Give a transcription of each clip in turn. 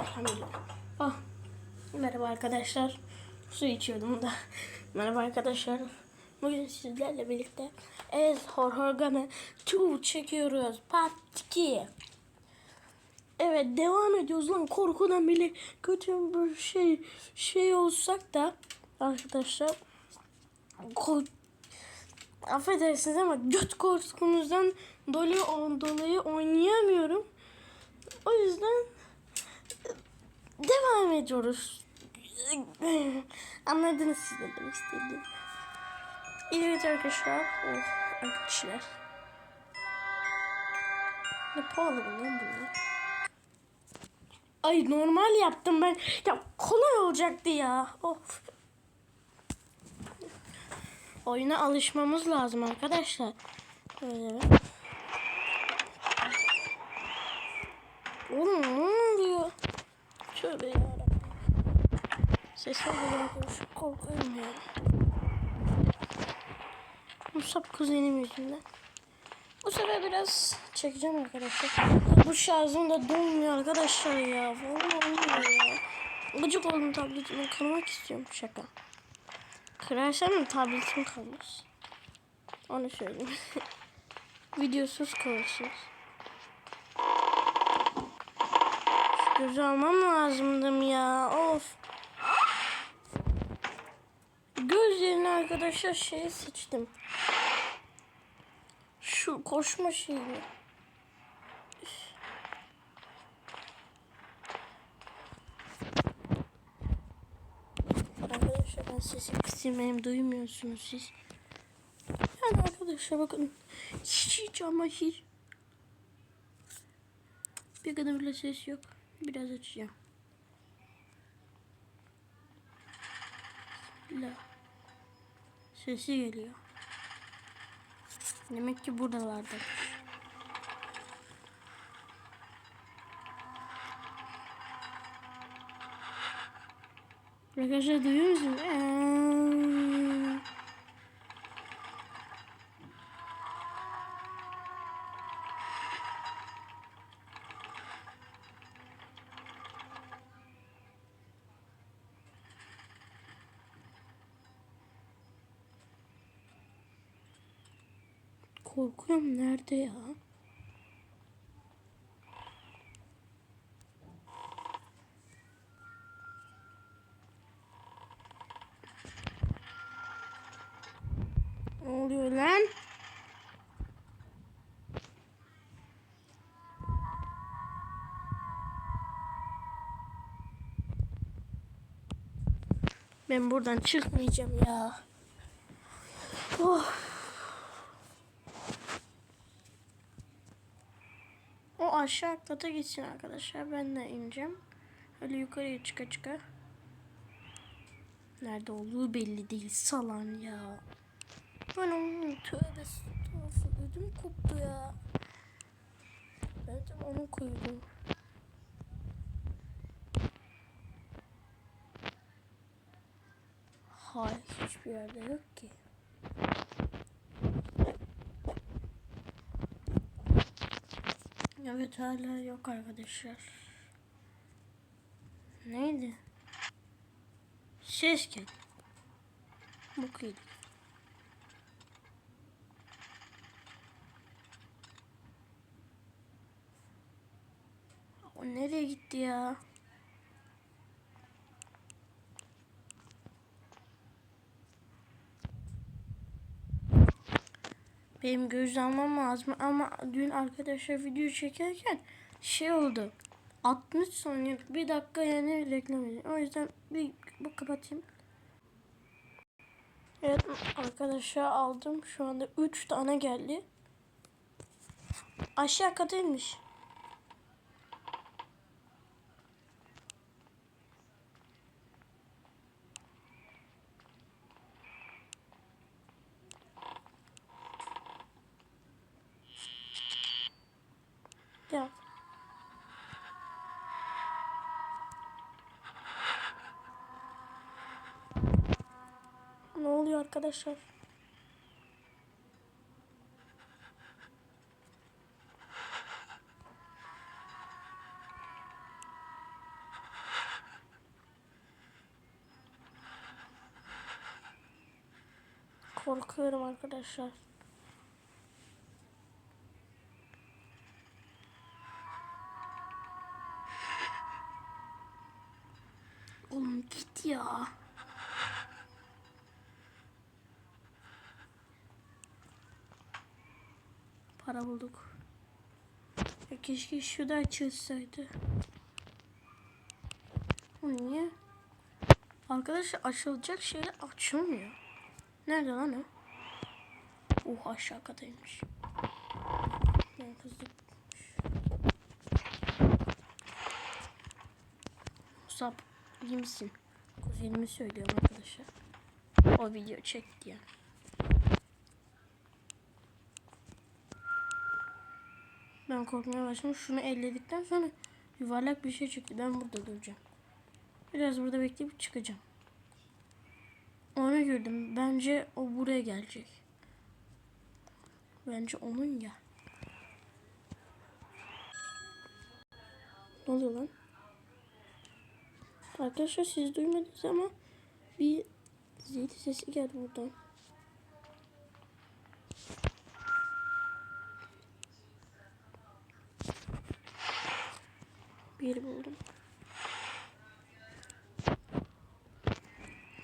Elhamdülillah. Ah. Merhaba arkadaşlar. Su içiyordum da. Merhaba arkadaşlar. Bugün sizlerle birlikte Ez Horror 2 çekiyoruz. Part 2. Evet devam ediyoruz lan korkudan bile kötü bir şey şey olsak da arkadaşlar kork affedersiniz ama göt korkumuzdan dolayı, dolayı oynayamıyorum. O yüzden devam. Anladınız siz ne demek istediğimi. Evet arkadaşlar. Oh, arkadaşlar. Ne pahalı bu lan bunlar. Ay normal yaptım ben. Ya kolay olacaktı ya. Of. Oyuna alışmamız lazım arkadaşlar. Böyle. Oğlum ne oluyor? Tövbe yarabbim. Ses oluyor arkadaşlar. Korkuyorum ya. Musab kuzenim yüzünden. Bu sefer biraz çekeceğim arkadaşlar. Bu şarjım da dolmuyor arkadaşlar ya. Vallahi olmuyor ya. Gıcık oldum tabletimi kırmak istiyorum. Şaka. Kırarsam tabletim kalmaz. Onu söyleyeyim. Videosuz kalırsınız. Şu gözü almam lazımdım ya. Of. Göz arkadaşlar şey seçtim. Şu koşma şeyini. Arkadaşlar ben sesi kısayım hem duymuyorsunuz siz. Yani arkadaşlar bakın hiç hiç ama hiç. Bir kadar bile ses yok. Biraz açacağım. Bismillah. Sesi geliyor. Demek ki buralarda. Arkadaşlar duyuyor musun? Eee. Korkuyorum nerede ya? Ne oluyor lan? Ben buradan çıkmayacağım ya. Oh. O aşağı kata gitsin arkadaşlar. Ben de ineceğim. Öyle yukarıya çıka çıka. Nerede olduğu belli değil. Salan ya. Ben onun tövbe estağfurullah. Ödüm koptu ya. De onu koydum. Hayır hiçbir yerde yok ki. Evet hala yok arkadaşlar. Neydi? Ses. Bu kıydı. O nereye gitti ya? Benim göz almam lazım ama dün arkadaşlar video çekerken şey oldu. 60 saniyelik bir dakika yani reklam edin. O yüzden bir bu kapatayım. Evet arkadaşlar aldım. Şu anda 3 tane geldi. Aşağı kata Gel. Ne oluyor arkadaşlar? korkuyorum arkadaşlar. Git. Para bulduk. Ya keşke şu da açılsaydı. O niye? Arkadaşlar açılacak şeyler açılmıyor. Nerede lan o? Oh aşağı kataymış. Ben kızdık. Musab iyi misin? Kuzenimi söylüyorum arkadaşlar. O video çekti yani. Ben korkmaya başladım. Şunu elledikten sonra yuvarlak bir şey çıktı. Ben burada duracağım. Biraz burada bekleyip çıkacağım. Ona gördüm. Bence o buraya gelecek. Bence onun ya. Ne oluyor lan? Arkadaşlar siz duymadınız ama bir zil sesi geldi buradan. Bir buldum.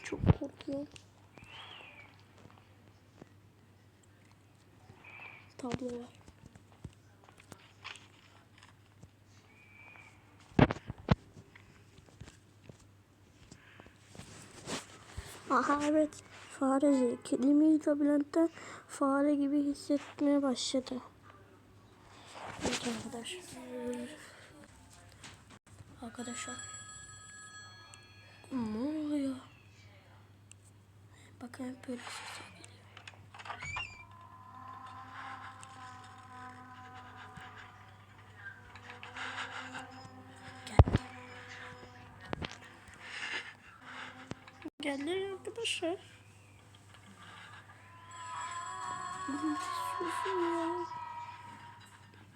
Çok korkuyorum. Tablo var. Aha evet. Fare kelimeyi labirentte fare gibi hissetmeye başladı. Evet arkadaşlar. Arkadaşlar. Ne oluyor? Bakın böyle Gel. Geldi arkadaşlar.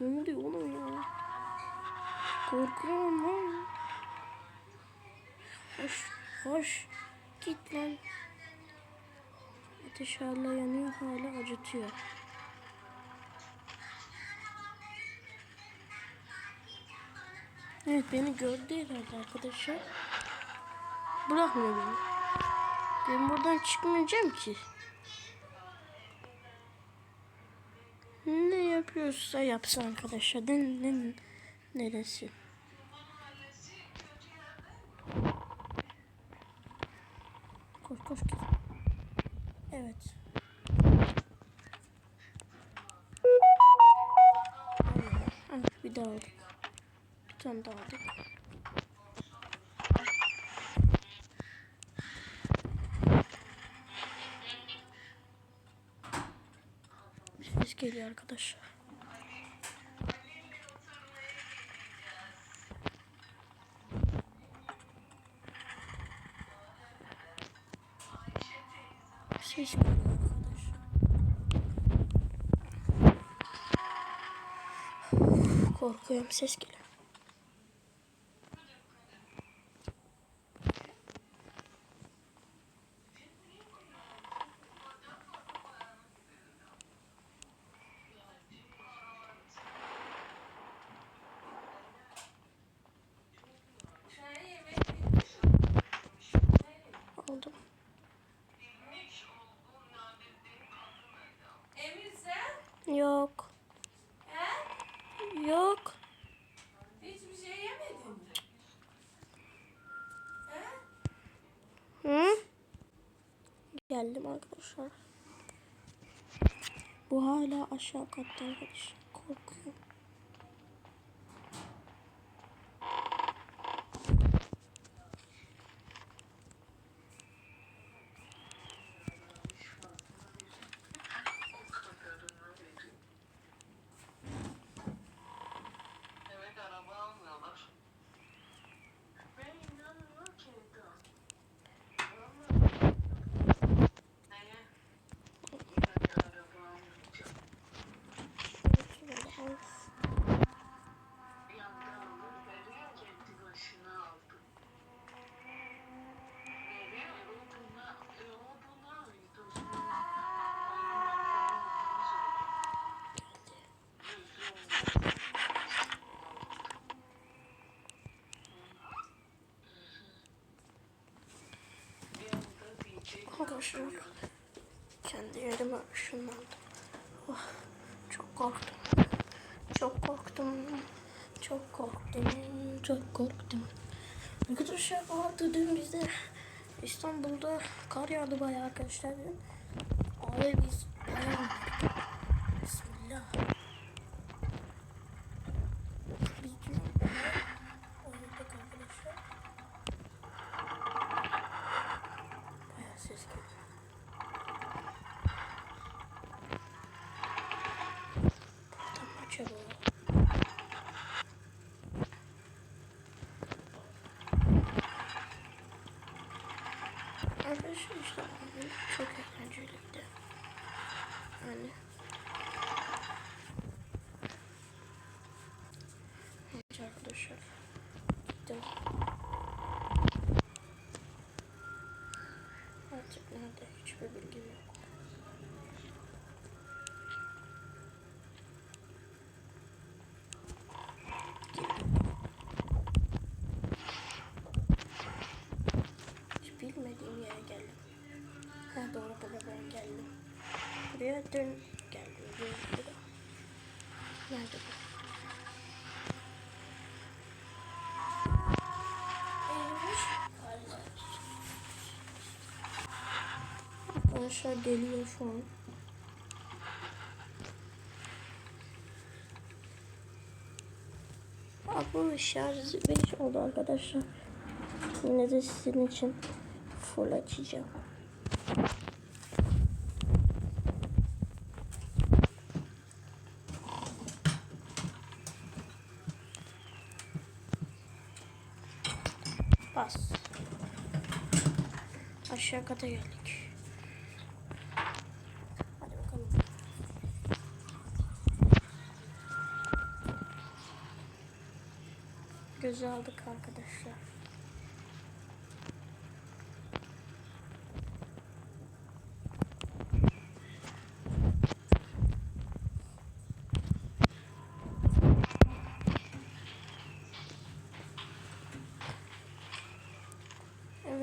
Ne oluyor oğlum ya? Korkuyorum lan. Hoş, hoş. Git lan. Ateş hala yanıyor, hala acıtıyor. Evet beni gördü herhalde arkadaşlar. Bırakmıyor beni. Ben buradan çıkmayacağım ki. Ne yapıyorsa yapsın arkadaşlar. Ne, ne, neresi? Koş koş git. Evet. Evet bir daha aldık. Bir tane daha aldık. Ses geliyor arkadaşlar. Ses geliyor arkadaşlar. Korkuyorum ses geliyor. Aldım. Emir sen? Yok. He? Yok. Hiçbir şey yemedin mi? He? Hı? Geldim arkadaşlar. Bu hala aşağı katta arkadaşlar. Korkuyorum. Evet araba almıyorlar. Ben inanmıyorum ki daha. Neye? Yani araba almayacağım. Arkadaşlar kendi yerime ışınlandım. Oh, çok korktum. Çok korktum. Çok korktum. Çok korktum. Arkadaşlar bu hafta dün bizde İstanbul'da kar yağdı bayağı arkadaşlar. Abi biz Bismillah. Biz dün oynadık arkadaşlar. Bayağı ses geliyor. Buradan açalım. Arkadaşlar işte bugün çok eğlenceliydi. Yani Evet arkadaşlar gittim. Artık nerede hiçbir bilgim yok. Hiç bilmediğim yere geldim. Ha doğru buraya ben geldim. Buraya dün geldim. Dün. Nerede bu? Neymiş? Arkadaşlar geliyor şu an. Aa, bu şarjı 5 oldu arkadaşlar. Yine de sizin için full açacağım. Bas. Aşağı kata geldik. Hadi bakalım. Gözü aldık arkadaşlar.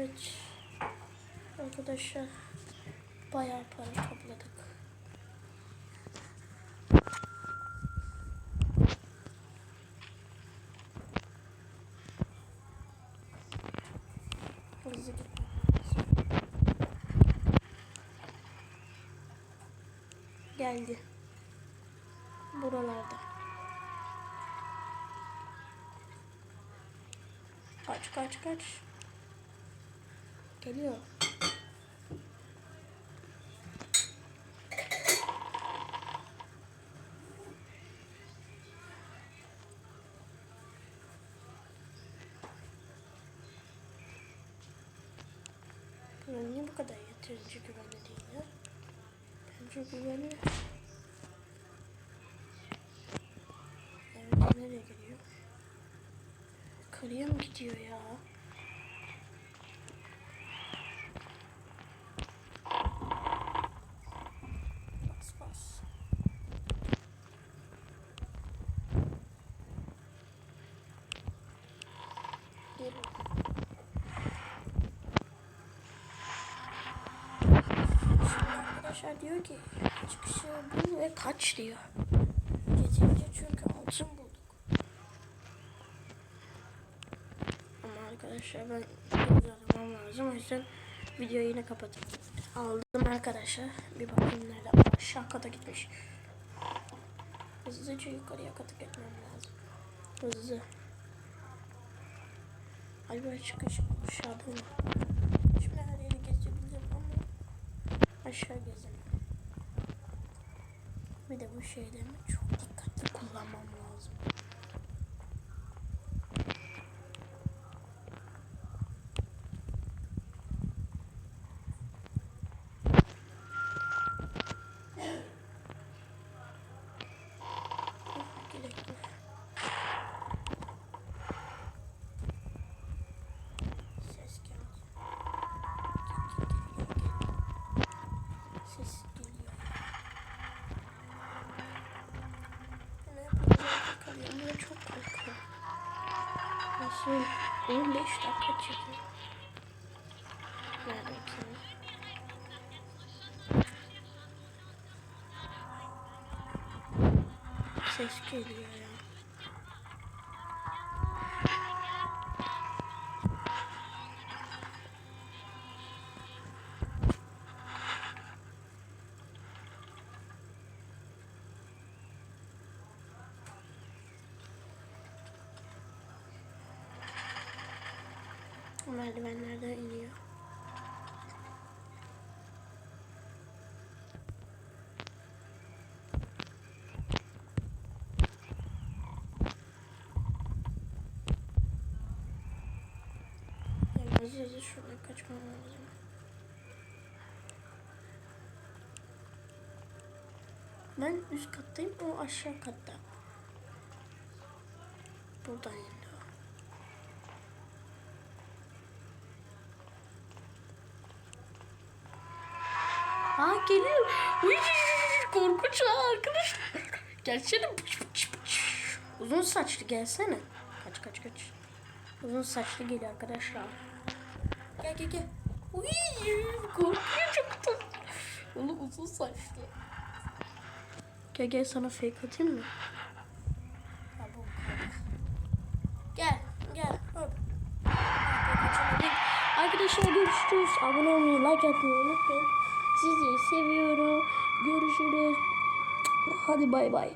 Evet. Arkadaşlar bayağı para topladık. Hızlı. Geldi. Buralarda. Kaç kaç kaç. Geliyor. Bunlar niye bu kadar yeterince güvenli değil ya? Bence güvenli. Evet nereye gidiyor? Karıya mı gidiyor ya? Bas bas. Gelin. Şimdi arkadaşlar diyor ki çıkışı bul ve kaç diyor. Getirince çünkü altın bulduk. Ama arkadaşlar ben aramam lazım o yüzden videoyu yine kapatıp aldım arkadaşlar. Bir bakayım nerede. Aşağı kata gitmiş. Hızlıca yukarıya kata gitmem lazım. Hızlı. Acaba çıkış aşağıda mı? Şimdi her yeri gezebilirim ama aşağı gezelim. De bu şeylerimi çok dikkatli kullanmam lazım. Son benim 5 dakika çekiyor. Nerede senin? Ses geliyor ya. Lazım. Ben üst kattayım, o aşağı katta. Buradan indi o. Aa geliyor. Korkunç arkadaşlar. Gelsene. Pıç. Uzun saçlı gelsene. Kaç kaç kaç. Uzun saçlı geliyor arkadaşlar. Gel gel gel. Uy, korkuyor çok tatlı. Oğlum uzun saçlı. Gel gel sana fake atayım mı? Gel gel. Hop. Arkadaşlar görüşürüz. Abone olmayı, like atmayı unutmayın. Sizi seviyorum. Görüşürüz. Hadi bay bay.